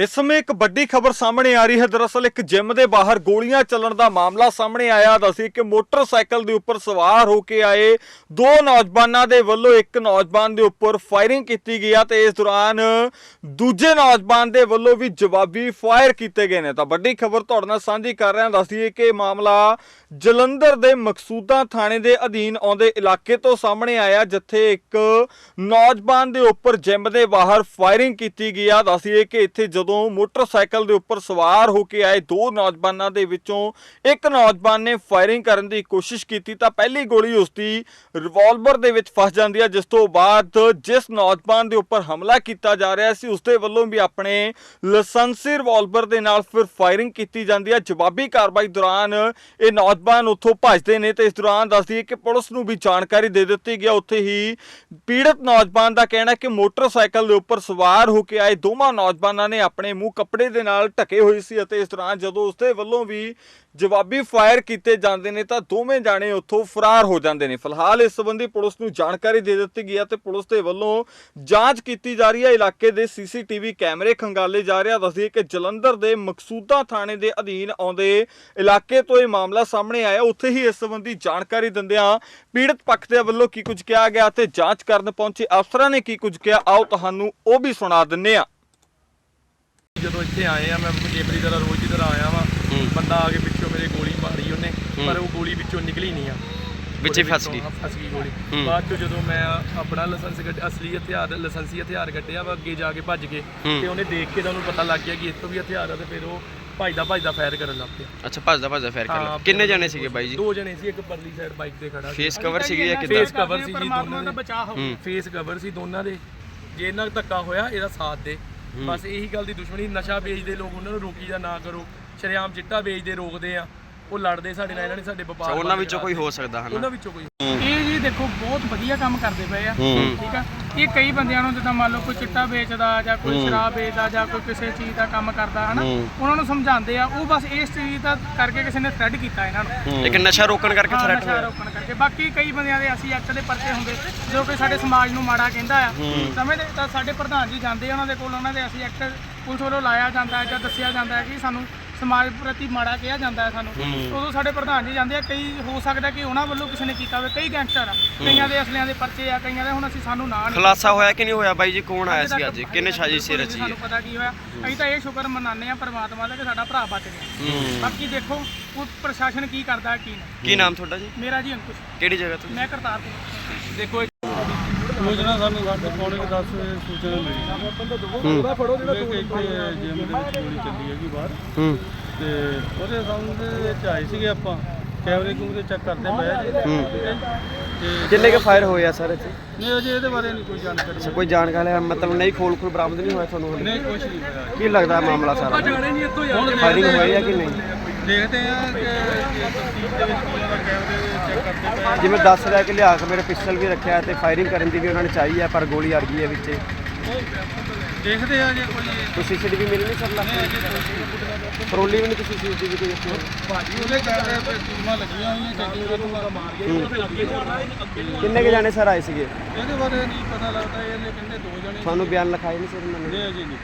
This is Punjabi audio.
ਇਸ ਸਮੇਂ ਇੱਕ ਵੱਡੀ ਖਬਰ ਸਾਹਮਣੇ ਆ ਰਹੀ ਹੈ। ਦਰਅਸਲ ਇੱਕ ਜਿਮ ਦੇ ਬਾਹਰ ਗੋਲੀਆਂ ਚੱਲਣ ਦਾ ਮਾਮਲਾ ਸਾਹਮਣੇ ਆਇਆ ਦੱਸੀ ਕਿ ਮੋਟਰਸਾਈਕਲ ਦੇ ਉੱਪਰ ਸਵਾਰ ਹੋ ਕੇ ਆਏ। ਦੋ ਨੌਜਵਾਨਾਂ ਦੇ ਵੱਲੋਂ ਇੱਕ ਨੌਜਵਾਨ ਦੇ ਉੱਪਰ ਫਾਇਰਿੰਗ ਕੀਤੀ ਗਈ ਆ ਤੇ ਇਸ ਦੌਰਾਨ ਦੂਜੇ ਨੌਜਵਾਨ ਦੇ ਵੱਲੋਂ ਵੀ ਜਵਾਬੀ ਫਾਇਰ ਕੀਤੇ ਗਏ ਨੇ। ਤਾਂ ਵੱਡੀ ਖਬਰ ਤੁਹਾਡੇ ਨਾਲ ਸਾਂਝੀ ਕਰ ਰਹੇ ਹਾਂ ਦੱਸਦੀਏ ਕਿ ਇਹ ਮਾਮਲਾ ਜਲੰਧਰ ਦੇ ਮਕਸੂਦਾ ਥਾਣੇ ਦੇ ਅਧੀਨ ਆਉਂਦੇ ਇਲਾਕੇ ਤੋਂ ਸਾਹਮਣੇ ਆਇਆ, ਜਿੱਥੇ ਇੱਕ ਨੌਜਵਾਨ ਦੇ ਉੱਪਰ ਜਿਮ ਦੇ ਬਾਹਰ ਫਾਇਰਿੰਗ ਕੀਤੀ ਗਈ ਆ। ਦੱਸੀਏ ਕਿ ਇੱਥੇ ਜਦੋਂ ਮੋਟਰਸਾਈਕਲ ਦੇ ਉੱਪਰ ਸਵਾਰ ਹੋ ਕੇ ਆਏ ਦੋ ਨੌਜਵਾਨਾਂ ਦੇ ਵਿੱਚੋਂ ਇੱਕ ਨੌਜਵਾਨ ਨੇ ਫਾਇਰਿੰਗ ਕਰਨ ਦੀ ਕੋਸ਼ਿਸ਼ ਕੀਤੀ ਤਾਂ ਪਹਿਲੀ ਗੋਲੀ ਉਸ ਦੀ ਰਿਵਾਲਵਰ ਦੇ ਵਿੱਚ ਫਸ ਜਾਂਦੀ ਹੈ ਜਿਸ ਤੋਂ ਬਾਅਦ ਜਿਸ ਨੌਜਵਾਨ ਦੇ ਉੱਪਰ ਹਮਲਾ ਕੀਤਾ ਜਾ ਰਿਹਾ ਸੀ ਉਸ ਦੇ ਵੱਲੋਂ ਵੀ ਆਪਣੇ ਲਾਇਸੈਂਸੀ ਰਿਵਾਲਵਰ ਦੇ ਨਾਲ ਫਿਰ ਫਾਇਰਿੰਗ ਕੀਤੀ ਜਾਂਦੀ ਹੈ ਜਵਾਬੀ ਕਾਰਵਾਈ ਦੌਰਾਨ ਇਹ ਨੌਜਵਾਨ ਉੱਥੋਂ ਭੱਜਦੇ ਨੇ ਤੇ ਇਸ ਦੌਰਾਨ ਦੱਸਦੀ ਕਿ ਪੁਲਿਸ ਨੂੰ ਵੀ ਜਾਣਕਾਰੀ ਦੇ ਦਿੱਤੀ ਗਿਆ। ਉੱਥੇ ਹੀ ਪੀੜਤ ਨੌਜਵਾਨ ਦਾ ਕਹਿਣਾ ਕਿ ਮੋਟਰਸਾਈਕਲ ਦੇ ਉੱਪਰ ਸਵਾਰ ਹੋ ਕੇ ਆਏ ਦੋਵਾਂ ਨੌਜਵਾਨਾਂ ਨੇ ਆਪਣੇ ਮੂੰਹ ਕੱਪੜੇ ਦੇ ਨਾਲ ਢਕੇ ਹੋਏ ਸੀ ਅਤੇ ਇਸ ਦੌਰਾਨ ਜਦੋਂ ਉਸਦੇ ਵੱਲੋਂ ਵੀ ਜਵਾਬੀ ਫਾਇਰ ਕੀਤੇ ਜਾਂਦੇ ਨੇ ਤਾਂ ਦੋਵੇਂ ਜਾਣੇ ਉੱਥੋਂ ਫਰਾਰ ਹੋ ਜਾਂਦੇ ਨੇ। ਫਿਲਹਾਲ ਇਸ ਸੰਬੰਧੀ ਪੁਲਿਸ ਨੂੰ ਜਾਣਕਾਰੀ ਦੇ ਦਿੱਤੀ ਗਈ ਹੈ ਤੇ ਪੁਲਿਸ ਦੇ ਵੱਲੋਂ ਜਾਂਚ ਕੀਤੀ ਜਾ ਰਹੀ ਹੈ। ਇਲਾਕੇ ਦੇ ਸੀਸੀਟੀਵੀ ਕੈਮਰੇ ਖੰਗਾਲੇ ਜਾ ਰਹੇ ਦੱਸਦੀ ਦੱਸਦੀਏ ਕਿ ਜਲੰਧਰ ਦੇ ਮਕਸੂਦਾ ਥਾਣੇ ਦੇ ਅਧੀਨ ਆਉਂਦੇ ਇਲਾਕੇ ਤੋਂ ਇਹ ਮਾਮਲਾ ਸਾਹਮਣੇ ਆਇਆ। ਉੱਥੇ ਹੀ ਇਸ ਸੰਬੰਧੀ ਜਾਣਕਾਰੀ ਦਿੰਦਿਆਂ ਪੀੜਤ ਪੱਖ ਦੇ ਵੱਲੋਂ ਕੀ ਕੁਝ ਕਿਹਾ ਗਿਆ ਤੇ ਜਾਂਚ ਕਰਨ ਪਹੁੰਚੇ ਅਫਸਰਾਂ ਨੇ ਕੀ ਕੁਝ ਕਿਹਾ, ਆਓ ਤੁਹਾਨੂੰ ਉਹ ਵੀ ਸੁਣਾ ਦਿੰਨੇ ਆ ਜਦੋਂ ਇੱਥੇ ਆਏ ਆ ਮੈਂ ਜੇਬਰੀ ਤਰ੍ਹਾਂ ਰੋਜ਼ ਦੀ ਤਰ੍ਹਾਂ ਆਇਆ ਵਾਂ ਬੰਦਾ ਆ ਕੇ ਪਿੱਛੋਂ ਮੇਰੇ ਗੋਲੀ ਮਾਰੀ ਉਹਨੇ ਪਰ ਉਹ ਗੋਲੀ ਵਿੱਚੋਂ ਨਿਕਲੀ ਨਹੀਂ ਆ। ਵਿੱਚੇ ਫਸ ਗਈ। ਫਸ ਗਈ ਗੋਲੀ। ਬਾਅਦ ਚੋਂ ਜਦੋਂ ਮੈਂ ਆਪਣਾ ਲਾਇਸੈਂਸ ਕੱਢ ਅਸਲੀ ਹਥਿਆਰ ਲਾਇਸੈਂਸੀ ਹਥਿਆਰ ਕੱਢਿਆ ਵਾ ਅੱਗੇ ਜਾ ਕੇ ਭੱਜ ਕੇ ਹੂੰ। ਤੇ ਉਹਨੇ ਦੇਖ ਕੇ ਤਾਂ ਉਹਨੂੰ ਪਤਾ ਲੱਗ ਗਿਆ ਕਿ ਤੋਂ ਵੀ ਹਥਿਆਰ ਆ ਤੇ ਫਿਰ ਉਹ ਭੱਜਦਾ ਭੱਜਦਾ ਫਾਇਰ ਕਰਨ ਲੱਗ ਪਿਆ। ਅੱਛਾ ਭੱਜਦਾ ਭੱਜਦਾ ਫੇਰ ਕਰ ਹਾਂ, ਲਿਆ ਕਿੰਨੇ ਜਣੇ ਸੀਗੇ ਬਾਈ ਜੀ? ਦੋ ਜਣੇ ਸੀ ਇੱਕ ਪਰਲੀ ਸਾਈਡ ਬਾਈਕ ਤੇ ਖੜਾ ਸੀ। ਫੇਸ ਕਵਰ ਸੀਗੇ ਜਾਂ ਕਿੱਦਾਂ? ਫੇਸ ਕਵਰ ਸੀ ਜੀ ਦੋਨਾਂ ਦੇ। ਹੂੰ ਫੇਸ ਕਵਰ ਸੀ ਦੋਨਾਂ ਦੇ। ਜੇ ਇਹਨਾਂ ਦਾ ਧੱਕਾ ਹੋਇਆ ਇਹਦਾ ਸਾਥ ਦੇ। ਬਸ ਇਹੀ ਗੱਲ ਦੀ ਦੁਸ਼ਮਣੀ ਨਸ਼ਾ ਵੇਚਦੇ ਲੋਕ ਉਹਨਾਂ ਨੂੰ ਰੋਕੀ ਜਾਂ ਨਾ ਕਰੋ। ਸ਼ਰੇਆਮ ਚਿੱਟਾ ਵੇਚਦੇ ਰੋਕਦੇ ਆ। ਉਹ ਲੜਦੇ ਸਾਡੇ ਨਾਲ ਇਹਨਾਂ ਨੇ ਸਾਡੇ ਵਪਾਰ ਉਹਨਾਂ ਵਿੱਚੋਂ ਕੋਈ ਹੋ ਸਕਦਾ। ਹਨਾ? ਉਹਨਾਂ ਵਿੱਚੋਂ ਕੋਈ। ਇਹ ਜੀ ਦੇਖੋ ਬਹੁਤ ਵਧੀਆ ਕੰਮ ਕਰਦੇ ਪਏ ਆ। ਠੀਕ ਆ? ਇਹ ਕਈ ਬੰਦਿਆਂ ਨੂੰ ਜਿੱਦਾਂ ਮੰਨ ਲਓ ਕੋਈ ਚਿੱਟਾ ਵੇਚਦਾ ਜਾਂ ਕੋਈ ਸ਼ਰਾਬ ਵੇਚਦਾ ਜਾਂ ਕੋਈ ਕਿਸੇ ਚੀਜ਼ ਦਾ ਕੰਮ ਕਰਦਾ ਹਨਾ। ਉਹਨਾਂ ਨੂੰ ਸਮਝਾਉਂਦੇ ਆ ਉਹ ਬਸ ਇਸ ਚੀਜ਼ ਦਾ ਕਰਕੇ ਕਿਸੇ ਨੇ ਥ੍ਰੈਡ ਕੀਤਾ ਇਹਨਾਂ ਨੂੰ। ਇੱਕ ਨਸ਼ਾ ਰੋਕਣ ਕਰਕੇ ਹਾਂ, ਥ੍ਰੈਟ ਨਸ਼ਾ ਹੋਇਆ। ਰੋਕਣ ਕਰਕੇ। ਬਾਕੀ ਕਈ ਬੰਦਿਆਂ ਦੇ ਅਸੀਂ ਐਕਟ ਦੇ ਪਰਚੇ ਹੁੰਦੇ ਜੋ ਕਿ ਸਾਡੇ ਸਮਾਜ ਨੂੰ ਮਾੜਾ ਕਹਿੰਦਾ ਆ। ਸਮਝਦੇ ਤਾਂ ਸਾਡੇ ਪ੍ਰਧਾਨ ਜੀ ਜਾਂਦੇ ਆ ਉਹਨਾਂ ਦੇ ਕੋਲ ਉਹਨਾਂ ਦੇ ਅਸੀਂ ਐਕਟ ਪੁਲਿਸ ਵੱਲੋਂ ਲਾਇਆ ਜਾਂਦਾ ਹੈ ਜਾਂ ਦੱਸਿਆ ਜਾਂਦਾ ਹੈ ਕਿ ਸਾਨੂੰ ਸਮਾਜ ਪ੍ਰਤੀ ਮਾੜਾ ਕਿਹਾ ਜਾਂਦਾ ਹੈ ਸਾਨੂੰ। ਉਦੋਂ ਸਾਡੇ ਪ੍ਰਧਾਨ ਜੀ ਜਾਂਦੇ ਆ ਕਈ ਹੋ ਸਕਦਾ ਕਿ ਉਹਨਾਂ ਵੱਲੋਂ ਕਿਸੇ ਨੇ ਕੀਤਾ ਹੋਵੇ। ਕਈ ਗੈਂਗਸਟਰ ਆ। ਕਈਆਂ ਦੇ ਅਸਲਿਆਂ ਦੇ ਪਰਚੇ ਆ ਕਈਆਂ ਦੇ ਹੁਣ ਅਸੀਂ ਸਾਨੂੰ ਨਾਂ ਨਹੀਂ ਖੁਲਾਸਾ ਹੋਇਆ ਕਿ ਨਹੀਂ ਹੋਇਆ ਬਾਈ ਜੀ? ਕੌਣ ਆਇਆ ਸੀ ਅੱਜ? ਕਿੰਨੇ ਸਾਜ਼ਿਸ਼ ਸੀ ਅਜੇ ਰਚੀ ਸਾਨੂੰ ਹੈ? ਪਤਾ ਕੀ ਹੋਇਆ। ਅਸੀਂ ਤਾਂ ਇਹ ਸ਼ੁਕਰ ਮਨਾਉਂਦੇ ਆ ਪ੍ਰਮਾਤਮਾ ਦਾ ਕਿ ਸਾਡਾ ਭਰਾ ਬਚ ਗਿਆ। ਹੂੰ। ਬਾਕੀ ਦੇਖੋ ਉਹ ਪ੍ਰਸ਼ਾਸਨ ਕੀ ਕਰਦਾ ਕੀ ਨਹੀਂ। ਕੀ ਨਾਮ ਤੁਹਾਡਾ ਜੀ? ਮੇਰਾ ਜੀ ਅੰਕੁਸ਼। ਕਿਹੜੀ ਜਗ੍ਹਾ ਤੋਂ ਮੈਂ ਕਰਤਾਰਪੁਰ। ਦੇਖੋ ਸੂਚਨਾ ਸਾਨੂੰ ਸਾਡੇ ਪੌਣੇ ਕੁ ਦਸ ਵਜੇ ਸੂਚਨਾ ਮਿਲੀ। ਉਹਦਾ ਫੜੋ ਜਿਹੜਾ ਕਿ ਇੱਥੇ ਜਿਮ ਦੇ ਵਿੱਚ ਗੋਲੀ ਚੱਲੀ ਹੈਗੀ ਬਾਹਰ। ਹੂੰ। ਤੇ ਉਹਦੇ ਸੰਬੰਧ ਦੇ ਵਿੱਚ ਆਏ ਸੀਗੇ ਆਪਾਂ। ਕੈਮਰੇ ਕੂਮਰੇ ਚੈੱਕ ਕਰਦੇ ਪਏ ਆ ਜੀ। ਠੀਕ ਹੈ। ਤੇ ਕਿੰਨੇ ਕੇ ਫਾਇਰ ਹੋਏ ਆ ਸਰ ਇੱਥੇ? ਨਹੀਂ ਅਜੇ ਇਹਦੇ ਬਾਰੇ ਨਹੀਂ ਕੋਈ ਜਾਣਕਾਰੀ ਅੱਛਾ ਕੋਈ ਜਾਣਕਾਰੀ ਹੈ? ਮਤਲਬ ਨਹੀਂ ਖੋਲ ਖੋਲ ਬਰਾਮਦ ਨਹੀਂ ਹੋਇਆ ਤੁਹਾਨੂੰ? ਨਹੀਂ ਕੁਝ ਨਹੀਂ ਹੋਇਆ। ਕੀ ਲੱਗਦਾ ਮਾਮਲਾ ਸਾਰਾ? ਜਾਣੇ ਨਹੀਂ ਇੱਥੋਂ ਹੁਣ ਫਾਇਰਿੰਗ ਹੋਈ ਹੈ। ਕਿ ਨਹੀਂ? ਦੇਖਦੇ ਆ ਕਿ ਇਹ ਤਸਦੀਕ ਦੇ ਵਿੱਚ ਕੀ ਉਹਦਾ ਕੈਮਰੇ ਚੈੱਕ ਕਰਦੇ ਪਏ ਆ। ਜਿਵੇਂ ਦੱਸ ਰਿਹਾ ਕਿ ਲਿਆ ਕੇ ਮੇਰੇ ਪਿਸਟਲ ਵੀ ਰੱਖਿਆ ਤੇ ਫਾਇਰਿੰਗ ਕਰਨ ਦੀ ਵੀ ਉਹਨਾਂ ਨੇ ਚਾਹੀ ਹੈ ਪਰ ਗੋਲੀ ਅੜ ਗਈ ਹੈ ਵਿੱਚ। ਦੇਖਦੇ ਆ ਜੇ ਕੋਈ ਕੋਈ ਸੀਸੀਟੀਵੀ ਮਿਲ ਨਹੀਂ ਸਕਦਾ ਪਰੋਲੀ ਵੀ ਨਹੀਂ ਕਿਸੇ ਸੀਸੀਟੀਵੀ ਕੋਈ ਇੱਥੇ ਭਾਜੀ ਉਹਦੇ ਕੈਮਰੇ ਤੇ ਟੀਮਾਂ ਲੱਗੀਆਂ ਹੋਈਆਂ ਚੈਕਿੰਗ ਕਰੂਗਾ ਕਿੰਨੇ ਕੇ ਜਾਣੇ ਸਰ ਆਏ ਸੀਗੇ? ਇਹਦੇ ਬਾਰੇ ਨਹੀਂ ਪਤਾ ਲੱਗਦਾ ਇਹਨੇ ਕਹਿੰਦੇ ਦੋ ਜਣੇ ਤੁਹਾਨੂੰ ਬਿਆਨ ਲਿਖਾਏ ਨਹੀਂ ਸਰ ਇਹਨਾਂ ਨੇ? ਨਹੀਂ ਅਜੇ ਨਹੀਂ।